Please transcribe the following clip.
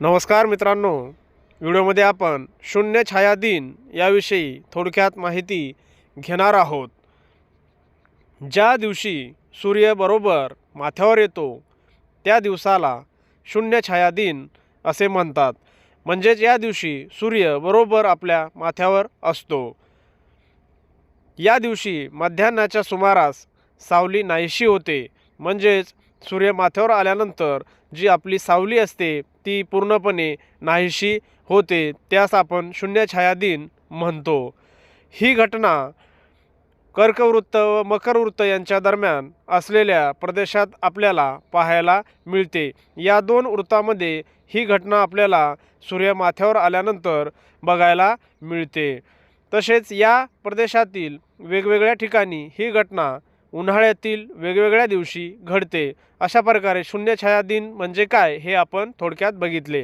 नमस्कार मित्रांनो. व्हिडिओमध्ये आपण शून्य छाया दिन याविषयी थोडक्यात माहिती घेणार आहोत. ज्या दिवशी सूर्य बरोबर माथ्यावर येतो त्या दिवसाला शून्य छाया दिन असे म्हणतात. म्हणजेच या दिवशी सूर्य बरोबर आपल्या माथ्यावर असतो. या दिवशी मध्यान्हाच्या सुमारास सावली नाहीशी होते. म्हणजेच सूर्य माथ्यावर आल्यानंतर जी आपली सावली असते ती पूर्णपणे नाहीशी होते त्यास आपण शून्य छाया दिन म्हणतो. ही घटना कर्कवृत्त व मकरवृत्त यांच्या दरम्यान असलेल्या प्रदेशात आपल्याला पाहायला मिळते. या दोन वृत्तामध्ये ही घटना आपल्याला सूर्य माथ्यावर आल्यानंतर बघायला मिळते. तसेच या प्रदेशातील वेगवेगळ्या ठिकाणी ही घटना उन्हाळ्यातील वेगवेगळ्या दिवशी घडते. अशा प्रकारे शून्य छाया दिन म्हणजे काय हे आपण थोडक्यात बघितले.